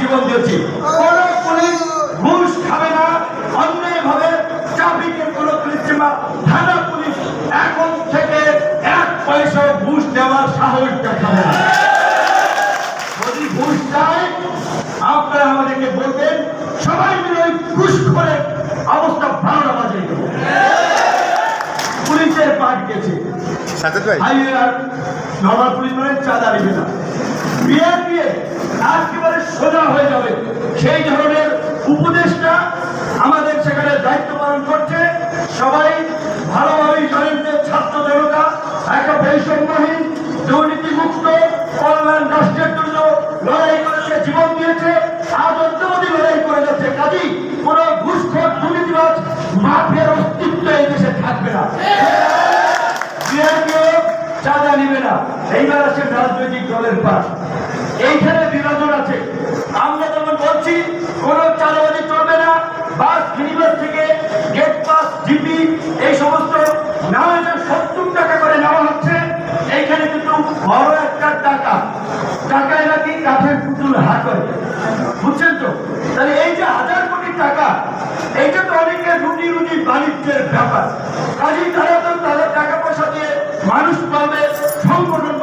জীবন দিয়েছি। কোন পুলিশ ঘুষ খাবে না অন্যায়ভাবে ট্রাফিকের কোন পুলিশ কিংবা থানা পুলিশ এখন থেকে এক পয়সা ঘুষ দেওয়ার সাহস দেখাবে না। যদি ঘুষ চায় আপনারা আমাদেরকে বলবেন সবাই মিলে ওই ঘুষ করে অবস্থা ভালো বাজে দেবো। পুলিশের পাঠ গেছে। আর নর্মাল পুলিশ মানে চাঁদা নেবে না। বিয়ে একেবারে সোজা হয়ে যাবে। সেই ধরনের উপদেশটা আমাদের সেখানে দায়িত্ব পালন করছে। সবাই ভালোভাবেই জানেন যে ছাত্র জনতা, একটা বৈষম্যহীন দুর্নীতি মুক্ত কল্যাণ রাষ্ট্রের জন্য লড়াই করেছে জীবন দিয়েছে, আজ অদ্যবধি লড়াই করে যাচ্ছে। কাজী কোন ঘুষখোর, দুর্নীতিবাজ মাফিয়ার অস্তিত্ব এই দেশে থাকবে না। বিএনপিও চাঁদা নিবে না। এইবার আছে রাজনৈতিক দলের পাশ। এইখানে বিভাজন আছে। আমরা যেমন বলছি, কোন চাঁদাবাজি চলবে না। বাস মিনিবাস থেকে গেট পাস জিপি এই সমস্ত না হলে সত্তর টাকা করে নেওয়া হচ্ছে। এইখানে কিন্তু বড় একটা টাকা। টাকায় নাকি কাঠের পুতুল হাত করে বুঝছেন তো? তাহলে এই যে হাজার কোটি টাকা, এইটা তো অনেকের রুটি রুটি বাণিজ্যের ব্যাপার। কাজেই তারা তো তাদের টাকা পয়সা দিয়ে মানুষ পাবে, সংগঠন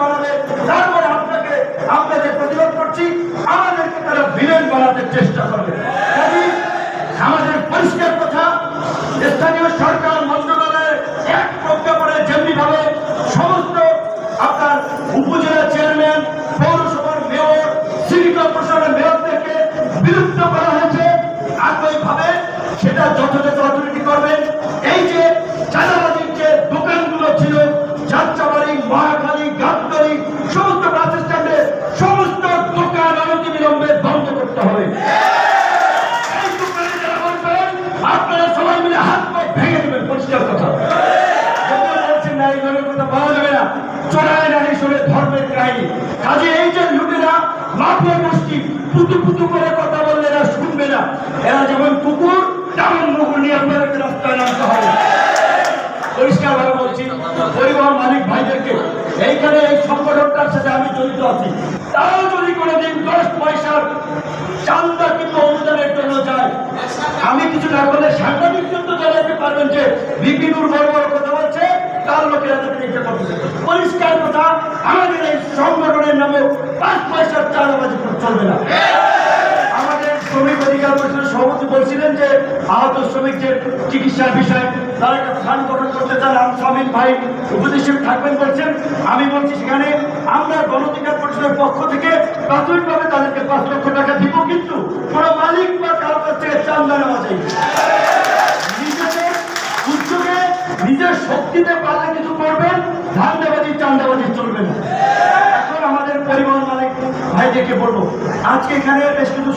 বানাতে চেষ্টা করবে। আমাদের পরিষ্কার কথা, স্থানীয় সরকার মন্ত্রণালয়ের এক প্রজ্ঞাপনে যেমনি ভাবে সমস্ত আপনার উপজেলা চেয়ারম্যান, পৌরসভার মেয়র সিটি কর্পোরেশনের মেয়রদেরকে বিলুপ্ত করা হয়েছে। একইভাবে সেটা যথাযথ অর্থনীতি করবেন। এই যে চাঁদাবাজির যে দোকানগুলো ছিল যাত্রাবাড়ি মহাখালী গাবতলি সমস্ত বাস স্ট্যান্ডে সমস্ত দোকান অনতি বিলম্বে বন্ধ করতে হবে এই দোকানে যারা বসবেন, আপনারা সবাই মিলে হাত পা ভেঙে দেবেন পরিষ্কার কথা এইখানে এই সংগঠনটার সাথে আমি জড়িত আছি। তারাও যদি কোনোদিন দশ পয়সার চান্দা কিন্তু অনুদানের জন্য যায়, আমি কিছু না করলে সাংবাদিক যে বিপিনুর বড় বড় কথা বলছে, তার লোকেরা তাদের পরিষ্কার কথা, আমাদের এই সংগঠনের নামে পাঁচ পয়সার চাঁদাবাজি চলবে না। শ্রমিক অধিকার পরিষদের সভাপতি বলছিলেন যে, আহত শ্রমিকদের চিকিৎসার বিষয়ে তারা একটা ফান্ড গঠন করতে চান। আম স্বামীন ভাই উপদেষ্টা থাকবেন বলছেন, আমি বলছি সেখানে আমরা গণঅধিকার পরিষদের পক্ষ থেকে প্রাথমিকভাবে তাদেরকে পাঁচ লক্ষ টাকা দিব, কিন্তু কোনো মালিক বা কারও কাছ থেকে চান্দা নেওয়া যায় শক্তিতে পারলে কিছু করবেন, ধান্দাবাজি, চান্দাবাজি চলবে না। এখন আমাদের পরিবহন মালিক ভাইদেরকে বলব, আজকে এখানে বেশ কিছু